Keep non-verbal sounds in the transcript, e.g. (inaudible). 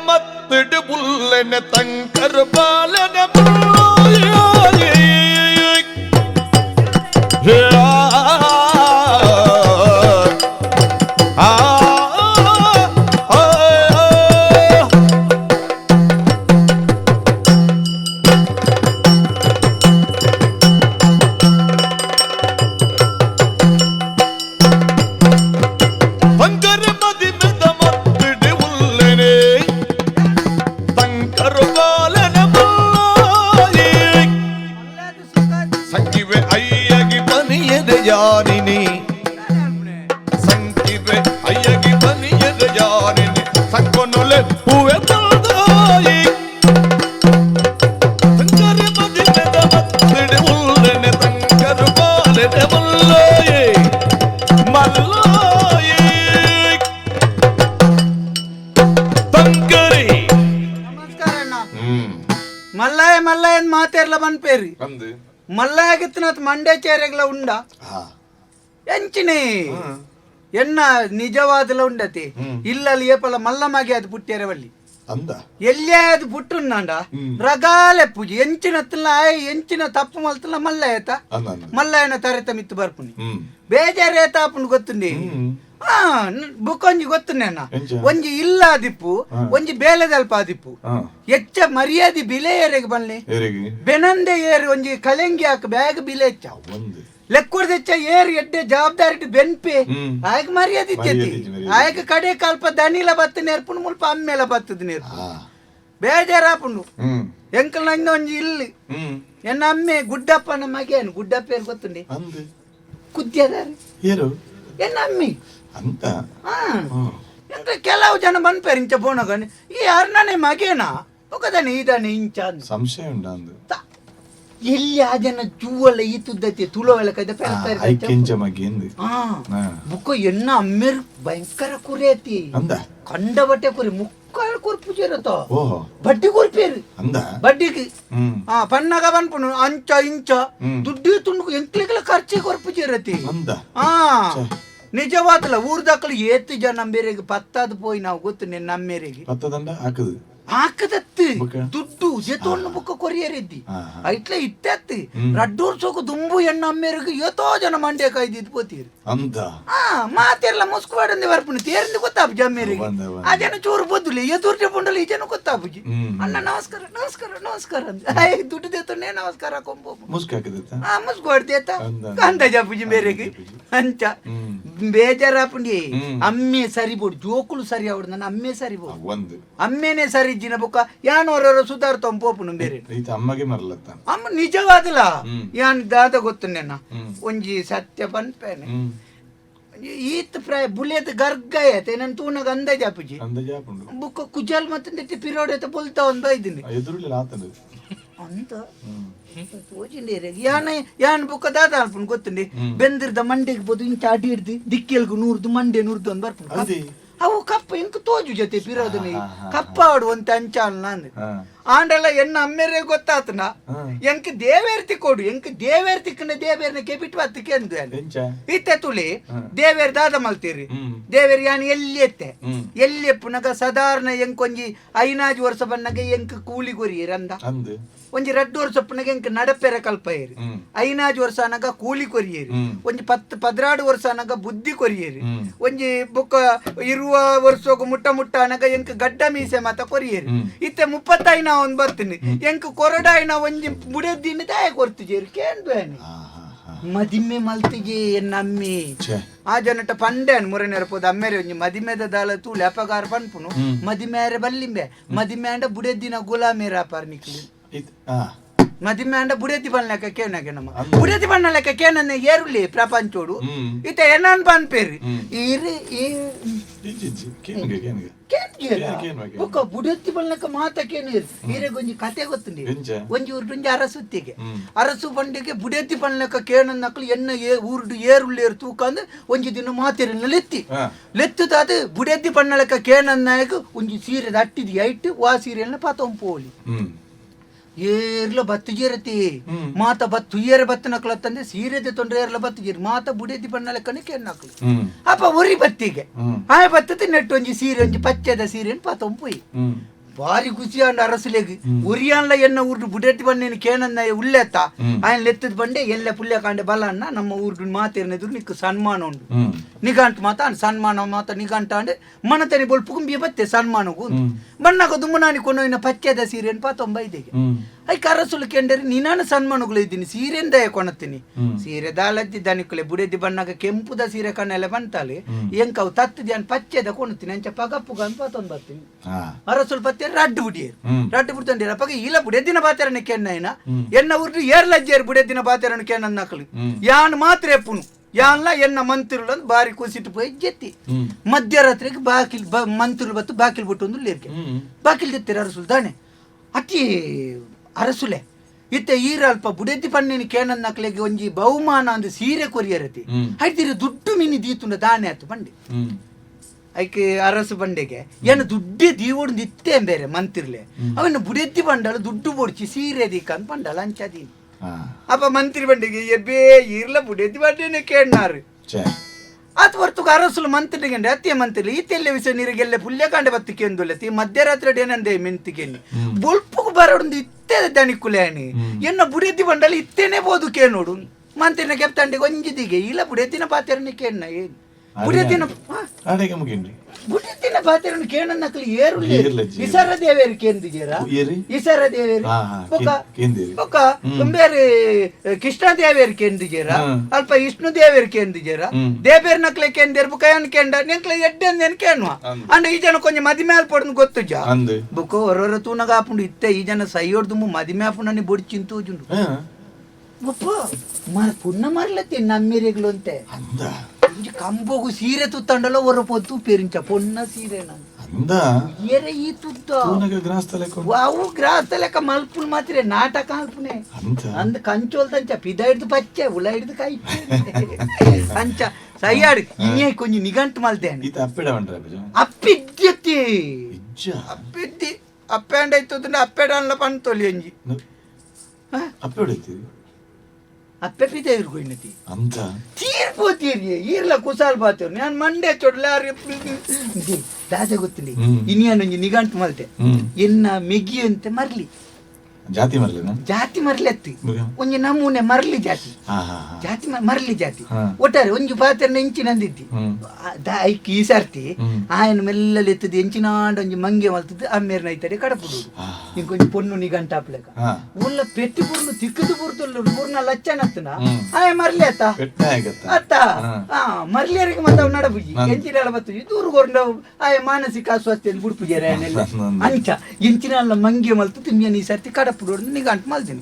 മത്തിട് പുല്ലനെ పూలే పూవెత్తోయి తంగరి మది మెద మత్తిడి ఉల్లెని తంగరు పాలెని మల్లోయి మల్లోయి మల్లయ్య మల్లయ్య మండే చేరగల ఉండా ఎంచినే ಎನ್ನ ನಿಜವಾದ ಉಂಡತೆ? ಇಲ್ಲಲ್ಲಿ ಏಪಲ ಮಲ್ಲಮಗೆ ಅದು ಪುಟ್ಟಿಯರೆ ಬಳ್ಳಿ ಅಂದ? ಎಲ್ಲೇ ಅದು ಪುಟ್ಟುಂಡ ರಗಾಲೆ ಪೂಜೆ ಎಂಚಿನ ಎಂಚಿನ ತಪ್ಪು ಮಲ್ತಲ್ಲ ಮಲ್ಲಯ್ಯತ ಮಲ್ಲಯ್ಯನ ತರೆತ ಮಿತ್ತು ಬರ್ಪುನಿ. ಬೇಜಾರ ಏತ ಅಪ್ಪನ್ ಗೊತ್ತುಂಡಿ? ಬುಕ್ಕೊಂಜಿ ಗೊತ್ತುನೇನ ಒಂಜಿ ಇಲ್ಲ ದಿಪ್ಪು ಒಂಜಿ ಬೇಲೆದಲ್ಪ ದಿಪ್ಪು ಎಚ್ಚ ಮರ್ಯಾದೆ ಬಿಲೆ ಏರೆಗೆ ಬನ್ನಿ ಬೆನಂದೆ ಏರಿ ಒಂಜಿ ಕಲೆಂಗಿ ಹಾಕ ಬ್ಯಾಗ್ ಬಿಲೆ ಹೆಚ್ಚ ಒಂದು ಲೆಕ್ಕುಡ್ ತೆಚ್ಚ ಏರಿ ಎಡ್ಡೆ ಜವಾಬ್ದಾರಿ ಬೆನ್ಪೆ ಹ್ಮ್. ಆಯಕ ಮರ್ಯಾದೆ ಇತ್ತೆತಿ ಮರ್ಯಾದೆ ಇತ್ತು, ಮರ್ಯಾದೆ. ಆಯಕ ಕಡೆ ಕಲ್ಪ ದನಿಲ ಬತ್ತ ನೇರ್ಪುಂಡು ಮುಲ್ಪ ಅಮ್ಮೆಲ ಬತ್ತದ ನೇರ್ಪು ಹಾ ಬೇಜಾರಾಪುಂಡು ಹ್ಮ್ ಎಂಕಲ್ ನಂದ ಒಂಜಿ ಇಲ್ಲಿ ಹ್ಮ್ ಎನ್ನ ಅಮ್ಮೆ ಗುಡ್ಡಪ್ಪನ ಮಗೇನು ಗುಡ್ಡಪ್ಪ ಏನ್ ಗೊತ್ತುಂಡಿ ಅಂದು ಕುದ್ಯದಾರಿ ಏರು ಎನ್ನ ಅಮ್ಮಿ ಅಂತ ಹಾ ಹ್ಮ್ ಎಂಕ ಕೆಲವು ಜನ ಬಂದ್ಪೇರು ಇಂಚ ಬೋಣಗನಿ ಈ ಅರ್ಣನೆ ಮಗೇನಾ ఒకదాని ఇదాని ఇంచాను ಸಂಶಯ ಉಂಡ ಅಂದು ಎಲ್ಲಿ ಆ ಜನ ಚೂವಲ್ಲ ಈತುದ್ದತಿ ತುಳವೆಲ್ಲ ಕದ ಐಕೆಂಚಮಗೆಂದು ಮುಖ ಎನ್ನ ಅಮ್ಮೇರ್ ಭಯಂಕರ ಕುರಿಯತಿ ಅಂದ? ಕಂಡ ಬಟ್ಟೆ ಕುರಿ ಮುಕ್ಕಾಲ್ ಕುರ್ಪುಜಿರತ ಬಡ್ಡಿ ಕುರ್ಪೇರು ಅಂದ? ಬಡ್ಡಿಗೆ. ಹಾ ಪನ್ನಗ ಬನ್ಪುನು ಅಂಚ ಇಂಚ. ದುಡ್ಡು ತುಂಡು ಎಂಕ್ಲಿಗೆಲ್ಲ ಖರ್ಚಿಗೆ ಕೊರ್ಪುಜಿರತಿ ಅಂದ? ಹಾ ನಿಜವಾದಲ್ಲ ಊರ್ದಾಕಲು ಏತ್ ಜನ ನಂಬೇರಿಗೆ ಪತ್ತಾದ್ ಪೋಯ್ ನಾವು ಗೊತ್ತು ನಿನ್ನ ನಮ್ಮೇರಿಗೆ ಪತ್ತದಂಡ ಹಾಕದು. ಹಾಕದತ್ತು ದುಡ್ಡು ಜೇತೋಣ್ಣು ಬುಕ್ಕ ಕೊರಿಯರಿದ್ದಿ. ಐಟ್ಲೆ ಇಟ್ಟತ್ತಿ ರಡ್ಡೂರ್ ಸೋಕು ದುಂಬು ಎಣ್ಣ ಅಮ್ಮೇರಿಗೆ ಏತೋ ಜನ ಮಂಡ್ಯ ಕಾಯ್ದಿದ್ದು ಬೋತೀರಿ ಹಾ ಮಾತೆಲ್ಲ ಮುಸ್ಕುವಾಡಂದಿ ಬರ್ಪುಣಿ ತೇರಿಂದ ಗೊತ್ತಾಪು ಜಮ್ಮೇರಿಗೆ. ಆ ಜನ ಚೂರು ಬದ್ದುಲಿ ಎದುರ್ಜೆ ಪುಂಡಲಿ ಈ ಜನ ಗೊತ್ತಾಪುಜಿ ಅಣ್ಣ ನಮಸ್ಕಾರ ನಮಸ್ಕಾರ ನಮಸ್ಕಾರ ಅಂತ ದುಡ್ಡು ದೇತೋಣ್ಣೆ ನಮಸ್ಕಾರ ಕೊಂಬೋ ಮುಸ್ಕು ಹಾಕಿದ ಹಾ ಮುಸ್ಕು ಹೊಡ್ದೇತ. ಕಂದ ಜಾಪುಜಿ ಮೇರೆಗೆ. ಅಂಚ. కంద చెప్పుజి మేరేకి అంచ ಹ್ಮ್ ಬೇಜಾರಾಪುಂಡಿ ಹ್ಮ್. ಅಮ್ಮೆ ಸರಿಬೋಡು ಜೋಕುಲು ಸರಿ ಅವಡ್ದು ಅಮ್ಮೆ ಸರಿಬೋಡು ಒಂದು ಅಮ್ಮೇನೆ ಸರಿ ಇಜ್ಜಿನ ಬುಕ್ಕ ಯಾನೋರವರು ಸುಧಾರ್ತಾಂ ಪೋಪುನು ಬೇರೆ ಈತ ಅಮ್ಮಗೆ ಮರಲತ್ತ ಅಮ್ಮ ನಿಜವಾದಲ್ಲ ಹ್ಮ್. ಯಾನ್ ದಾದ ಗೊತ್ತುಂಡೆನ ಹ್ಮ್. ಒಂಜಿ ಸತ್ಯ ಪನ್ಪೇನೆ ಹ್ಮ್ ಈತ್ ಪ್ರಾಯ ಬುಲೆತ್ ಗರ್ಗಾಯತೆ ನನ್ ತೂನಗ ಅಂದಾಜ್ ಆಪುಜಿ ಅಂದ ಜಾಪುಂಡು ಬುಕ್ಕ ಕುಜಾಲ್ ಮತ್ತೆ ಪಿರೋಡ್ ಎತ್ತ ಒಂದು ಬೈದಿನಿ ಅಂತ. ತೋಜಿಂಡೇರೆ ಯಾನ ಯಾನ್ ಬುಕ್ಕ ದಾದ ಅಲ್ಪನ್ ಗೊತ್ತುಂಡಿ ಹ್ಮ್. ಬೆಂದಿರ್ದ ಮಂಡೆಗೆ ಬೋದು ಇಂಚ ಅಡಿ ಹಿಡ್ದು ದಿಕ್ಕೆಲ್ಗು ನೂರ್ದು ಮಂಡೆ ನೂರ್ದು ಬರ್ಪುಂಡು ಅದೇ ಅವು ಕಪ್ಪ ಇಂಕ ತೋಜು ಜೊತೆ ಪಿರೋದನಿ ಕಪ್ಪ ಆಡು ಅಂತ ಅಂಚಾಲ್ ನಾನು. ಆಂಡಲ್ಲ ಎನ್ನ ಅಮ್ಮೇರೆ ಗೊತ್ತಾತನ. ಎಂಕ್ ದೇವೇರ್ತಿ ಕೊಡು ಎಂಕ್ ದೇವೇರ್ತಿಕ್ಕನ ದೇವೇರ್ನ ಕೆಬಿಟ್ಟು ಬತ್ತಕ್ಕೆ ಅಂದು ಇತ್ತೆ ತುಳಿ. ದೇವೇರ್ ದಾದ ಮಲ್ತೀರಿ. ದೇವೆರ್ ಯಾನ್ ಎಲ್ಲಿ ಎತ್ತೆ? ಎಲ್ಲಿ ಪುನಗ ಸಾಧಾರಣ ಎಂಕೊಂಜಿ ಐನಾಜು ವರ್ಷ ಬಂದಾಗ ಎಂಕ್ ಕೂಲಿ ಗುರಿ ಅಂದ ಅಂದು. ಒಂಜಿ ರಡ್ಡು ವರ್ಷ ಪುನಗ ಎಂಕ್ ನಡಪೆರ ಕಲ್ಪ ಇರಿ ಐನಾಜು ವರ್ಷ ಅನಗ ಕೂಲಿ ಕೊರಿಯೇರಿ. ಒಂಜಿ ಪತ್ತು ಪದ್ರಾಡು ವರ್ಷ ಅನಗ ಬುದ್ಧಿ ಕೊರಿಯೇರಿ ಒಂಜಿ ಬುಕ್ಕ ಇರುವ ವರ್ಷ ಮುಟ್ಟ ಮುಟ್ಟ ಅನಗ ಎಂಕ್ ಗಡ್ಡ ಮೀಸೆ ಮಾತ ಕೊರಿಯೇರಿ ಇತ್ತೆ ಮುಪ್ಪತ್ತೈನ ಒಂದ್ ಬರ್ತೀನಿ. ಎಂಕ್ ಕೊರಡಾಯಿನ ಒಂಜಿ ಬುಡದ್ದಿನ ದಾಯ ಕೊರ್ತಿಜೇರು ಕೇಂದು ಹಾ ಹಾ ಹಾ. ಮದಿಮೆ ಮಲ್ತಿಗೆ ನಮ್ಮಿ? ಆ ಜನಟ ಪಂಡೆ ಅನ್ ಮುರನೇರ ಪೋದ. ಅಮ್ಮೇರೆ ಒಂಜಿ ಮದಿಮೆದ ದಾಳ ತೂ ಲೆಪಗಾರ ಪನ್ಪುನು. ಮದಿಮೆ ಮದಿಮೇರೆ ಬಲ್ಲಿಂಬೆ. ಮದಿಮೆ ಅಂಡ ಬುಡೆದ್ದಿನ ಗುಲಾಮೇರ ಪಾರ್ನಿಕ್ಲಿ ಇತ್ ಹಾ ಮದಿಮೆ ಅಂಡ ಬುಡೆದ್ದಿ ಬಣ್ಣ ಲೆಕ್ಕ ಕೇನಾಗೆ ನಮ್ಮ ಅಂದ. ಬುಡೆದ್ದಿ ಬಣ್ಣ ಲೆಕ್ಕ ಕೇನನ್ನ ಏರುಲಿ ಪ್ರಪಂಚೋಡು ಎನ್ನಾನ್ ಪನ್ಪೇರಿ ಹ್ಮ್. ಈರಿ? ಬೊಕ್ಕ ಬುಡೆದ್ದಿ ಬಣ್ಣ ಲೆಕ್ಕ ಮಾತ ಕೇನು ಈರೆಗ್ ಒಂಜಿ ಕತೆ ಗೊತ್ತುಂಡಿ ಒಂಜಿ ಊರುಂಜಿ ಅರಸುತ್ತಿಗೆ. ಅರಸು ಬಂಡಿಗೆ ಬುಡೆತ್ತಿ ಪಣ್ಣಕ ಕೇಣನ್ ನಕ್ಲು ಎನ್ನ ಏ ಉರುಡು ಏರುಳ್ಳೇರು ತೂಕ ಅಂದ್ರೆ ಒಂಜಿ ದಿನ ಮಾತಿರನ್ನ ಲೆತ್ತಿ. ಲೆತ್ತದಾದ ಪಣ್ಣಲಕ ಕೇಣನ್ ನಾಯಕ ಒಂಜಿ ಸೀರೆ ಅಟ್ಟಿದಿ ಐಟ್ ವಾ ಸೀರೆಯನ್ನ ಪಾತೊಂದು ಪೋಲಿ ಹ್ಮ್. ಏರ್ಲ ಬತ್ತುಜಿರತಿ ಮಾತ ಬತ್ತುಯ್ಯರ ಬತ್ತನಕ್ಲ ತಂದೆ ಸೀರೆದ ತೊಂದ್ರೆ ಏರ್ಲ ಬತ್ತುಜಿರ್ ಮಾತ ಬುಡೆದಿ ಬಣ್ಣಲ ಕಣಿ ಕೆನ್ನಕ್ಲು ಅಪ್ಪ ಉರಿ ಬತ್ತಿಗೆ ಆ ಬತ್ತತಿ ನೆಟ್ಟು ಒಂಜಿ ಸೀರೆ ಒಂಜಿ ಪಚ್ಚದ ಸೀರೆ ಪಾತೊಂ ಪುಯ್ ಬಾರಿ ಖುಷಿಯಾಂಡ ಅರಸಲೆಗ್ ಉರಿಯಾನ್ಲ ಎನ್ನ ಊರ್ಡು ಬುಡೆತಿ ಬಣ್ಣಿನ ಕೇನನ್ನ ಉಲ್ಲೆತ್ತ ಆಯನ್ ಲೆತ್ತದ ಬಂಡೆ ಎಲ್ಲ ಪುಲ್ಯ ಕಾಂಡೆ ಬಲನ್ನ ನಮ್ಮ ಊರ್ಡು ಮಾತೇರ್ನೆದುರು ನಿಕ್ಕು ಸನ್ಮಾನ ಉಂಡು ನಿಗಂಟ್ ಮಾತ ಅನ್ ಸನ್ಮಾನ ಮಾತ ನಿಘಂಟ ಅಂದ್ರೆ ಮನತನಿ ತನಿ ಬೊಲ್ಪು ಕುಂಬಿ ಬತ್ತೆ ಸನ್ಮಾನಗು. ಬಣ್ಣಗ ದುಮ್ಮನಾನಿ ಕೊನೋಯಿನ ಪಚ್ಚೆದ ಸೀರೆನ್ ಪಾತೊಂಬೈದೆಗೆ ಹ್ಮ್ ಐ ಕರಸುಲು ಕೆಂಡರಿ ನೀನಾನು ಸನ್ಮಾನಗಳು ಇದ್ದೀನಿ ಸೀರೆಂದ ಕೊಣತ್ತೀನಿ ಹ್ಮ್. ಸೀರೆ ದಾಲದ್ದಿ ದನಿಕುಲೆ ಬುಡೆದಿ ಬಣ್ಣಗ ಕೆಂಪುದ ಸೀರೆ ಕಣ್ಣೆಲ್ಲ ಬಂತಾಲೆ. ಎಂಕವು ತತ್ತಿದಿ ಅನ್ ಪಚ್ಚೆದ ಕೊಣತೀನಿ ಅಂಚ ಪಗಪ್ಪುಗ ಅಂತ ಪಾತೊಂದು ಬರ್ತೀನಿ ಹಾ ಅರಸುಲು ಪತ್ತೆ ರಡ್ಡು ಬುಡಿಯರು ರಡ್ ರಡ್ಡು ಬುಡ್ತಂಡಿರ ಪಗ ಇಲ್ಲ ಬುಡೆದಿನ ಬಾತೆರನೆ ಕೆನ್ನ. ಎನ್ನ ಊರ್ದು ಏರ್ಲಜ್ಜೇರು ಬುಡೆದಿನ ಬಾತೆರನೆ ಕೆನ್ನ ನಕಲು. ಯಾನ್ ಮಾತ್ರ ಎಪ್ಪುನು ಯಾಲ್ಲ ಎನ್ನ ಮಂತ್ರಿ ಬಾರಿ ಕುಸಿಟ್ ಪೋಯ್ ಜೆತ್ತಿ ಮಧ್ಯರಾತ್ರಿಗೆ ಬಾಕಿಲ್ ಮಂತ್ರಿ ಬತ್ತು ಬಾಕಿಲ್ ಬಿಟ್ಟು ಒಂದು ಲೇರ್ಕೆ ಬಾಕಿಲ್ ಜೆತ್ತಿರ ಅರಸುಲ್ ತಾನೆ ಅತಿ ಅರಸುಲೆ. ಇತ್ತೆ ಈರ ಅಲ್ಪ ಬುಡೇತಿ ಪನ್ನಿನ ಕೇನನ್ನ ಒಂಜಿ ಬಹುಮಾನ ಅಂದ್ರೆ ಸೀರೆ ಕೊರಿಯರತಿ. ಐತಿರ ದುಡ್ಡು ಮಿನಿ ದೀತುಂಡ ದಾನೆ ಅತ್ತು ಬಂಡಿ. ಐಕೆ ಅರಸು ಬಂಡೆಗೆ. ಏನು ದುಡ್ಡೆ ದೀವಡ್ ಇತ್ತೆ ಬೇರೆ ಮಂತ್ರಿಲೆ. ಅವನ್ನ ಬುಡೆತ್ತಿ ಬಂಡಲ್ಲ ದುಡ್ಡು ಬೋಡ್ಚಿ ಸೀರೆ ದೀಕ ಅಂತ ಬಂಡಲ್ಲ ಅಂಚಾದೀನಿ ಮಂತ್ರಿ ಬಂಡೆಗೆ ಎಬ್ಬೇ ಇರ್ಲ ಬುಡೆದ್ದಿ ಬಂಡೆನೆ ಕೇಳ್ನಾರು. ಛೇ. ಅದು ಹೊರತು ಅರಸುಲು ಮಂತ್ರಿಗೆ ಅತ್ಯ ಮಂತ್ರಿ ಈತೆಲ್ಲ ವಿಷಯ ನೀರಿಗೆಲ್ಲ ಪುಲ್ಯ ಕಾಂಡೆ ಬತ್ತಿಕೆ ತಿ ಮಧ್ಯರಾತ್ರಿ ಏನಂದೆ ಮೆಂತಿಗೆನಿ. ಹ್ಮ್. ಬೊಲ್ಪುಗು ಇತ್ತೆ ಇತ್ತೇ ದಣಿಕುಲೇನಿ ಹ್ಮ್. ಎನ್ನ ಬುಡೆದ್ದಿ ಬಂಡಲಿ ಇತ್ತೇನೆ ಬೋದು ಕೇನೋಡು ಮಂತ್ರಿನ ಕೆಪ್ತಂಡೆ ಒಂಜಿದಿಗೆ ಇಲ್ಲ ಬುಡೆದ್ದಿನ ಪಾತೆರನೆ ಕೇಣ್ಣ ಏನು? ಬುಡೆದ್ದಿನ ಹಾ. ಆಡೆಗೆ ಮುಗಿಂಡಿ ಬುಡೆದ್ದಿನ ಪಾತೆರನೆ ಕೇಣ ನಕಲಿ ಏರು ಏರ್ಲಜ್ಜಿ. ಇಸರ ದೇವೇರಿ ಕೇಂದಿಗೆರಾ ಏರಿ? ಇಸರ ದೇವೇರಿ. ಬೊಕ ಹ್ಮ್. ಬೇರೆ ಕೃಷ್ಣ ದೇವೇರಿ ಕೇಂದಿಗೆರಾ ಅಲ್ಪ ವಿಷ್ಣು ದೇವೇರಿ ಕೇಂದಿಗೆರಾ. ದೇವೇರ್ ನಕ್ಲೆ ಕೇಂದಿರ್ ಏನ್ ಕೇಂಡ ನೆಕ್ಲೆ ಎಡ್ಡೆಂದೇನು ಅಂದ್. ಅಂಡ ಈ ಜನ ಕೊಂಚ ಮದಿಮೆ ಆಲ್ಪಡ್ದು ಗೊತ್ತು ಜಾ? ಬುಕ್ಕ ಹೊರವರ ತೂನಗ ಆಪುಂಡು ಇತ್ತೆ ಈ ಜನ ಸೈಯೊಡ್ದು ಮದಿಮೆ ಆಪುಂಡನಿ ಬೊಡಿ ಚಿಂತೂಜುಂಡು ಹಾ. ಬಪ್ಪ ಮರ ಪುಣ್ಯ ಮರ್ಲತ್ತಿ ನಮ್ಮಿರೆಗ್ಲು ಅಂತೆ ಅಂದ. ಇಂಜಿ ಕಂಬೋಗು ಸೀರೆ ತುತ್ತಂಡಲ ಹೊರ ಪೊತ್ತು ಪೇರಿಂಚ ಪೊನ್ನ ಸೀರೆ ನಾನು ಅಂದ ಏರೆ ಈ ತುತ್ತ ತೂನಗ ಗ್ರಾಸ್ತಲೆ ಕೊಂಡು ಅವು ಗ್ರಾಸ ಲೆಕ್ಕ ಮಲ್ಪುಲ್ ಮಾತ್ರ ನಾಟಕ ಅಲ್ಪನೆ ಅಂತ ಅಂದ್ ಕಂಚೋಲ್ದಂಚ ಪಿದ ಹಿಡ್ದು ಪಚ್ಚೆ ಉಳ ಹಿಡ್ದು ಕೈ ಕಂಚ ಸೈಯಾಡ್ ಇನ್ನೇ ಕೊಂಚ ನಿಗಂಟು ಮಲ್ತೇನೆ ಈತ ಅಪ್ಪಿಡ ಬಂಡ್ರೆ ಅಪ್ಪಜ ಅಪ್ಪಿದ್ಯತಿ ಇಜ್ಜ ಅಪ್ಪಿದ್ದಿ ಅಪ್ಪೆಂಡ ಇತ್ತುದ್ರೆ ಅಪ್ಪೆಡ ಅಲ್ಲ ಪಂತೊಲಿ ಅಂಜಿ ನು- ಹ? ಅಪ್ಪೆ ಹೊಡಿತೀರಿ ಅಪ್ಪೆ ಪಿದ ಇರ್ಕೊಯ್ನತಿ ಅಂತ ತೀರ್ಪೋತೀರಿ ಈರ್ಲ ಕುಸಾಲ್ ಬಾತೇವ್ರು ನಾನು ಮಂಡೆ ಚೊಡ್ಲಾರಿ ದಾಸ ಗೊತ್ತಿಲ್ಲ. ಹ್ಮ್. ಇನ್ನೇನೊಂಜಿ ನಿಗಂಟು ಮಲ್ತೆ ಇನ್ನ ಎನ್ನ ಮೆಗಿ ಅಂತ ಮರ್ಲಿ. ಜಾತಿ ಮರ್ಲಿನ? ಜಾತಿ ಮರಲಿ ಮುಗ. ಒಂಜಿ ನಮೂನೆ ಮರ್ಲಿ ಜಾತಿ. ಜಾತಿ ಮರಲಿ ಜಾತಿ. ಒಟ್ಟಾರೆ ಒಂಜು ಪಾತ್ರೆ ಎಂಚಿನ ಅಂದಿದ್ದಿ ಹ್ಮ್. ಐಕ್ ಈ ಸರ್ತಿ. ಆಯನ ಮೆಲ್ಲಲ್ಲಿ ಎತ್ತದ ಎಂಚಿನಾಂಡ ಒಂಜಿ ಮಂಗೆ ಮಲ್ತದ್ದು ಅಮ್ಮೇರ್ನ ಐತಡೆ ಕಡಪುಡು ಹಾ. ಇಂಕೊಂಜಿ ಪೊನ್ನು ನಿಗಂಟ ಆಪ್ಲೆಕ ಹಾ. ಉಲ್ಲ ಪೆಟ್ಟಿ ಪುರ್ನು ತಿಕ್ಕದು ಪುರ್ತುಲ್ಲ ಪೂರ್ಣ ಲಚ್ಚನ ಅತ್ತನ ಆಯ ಮರ್ಲಿ ಅತ್ತ? ಅತ್ತ? ಮರ್ಲಿಯರಿಗೆ ಮತ್ತೆ ಅವ್ ನಡಬುಜಿ ನನ್- ಎಂಚಿನ ಬತ್ತು ದೂರ ಗೊಂಡು ಆಯ ಮಾನಸಿಕ ಅಸ್ವಸ್ಥೆ ಬುಡ್ಪುಜಾರ (laughs) ಅಂಚ ಇಂಚಿನ ಮಂಗೆ ಮಲ್ತು ತಿಮ್ಮಿಯ ಈ ಸರ್ತಿ ಕಡಪುಡು ನಿಗಂಟ ಮಲ್ತೀನಿ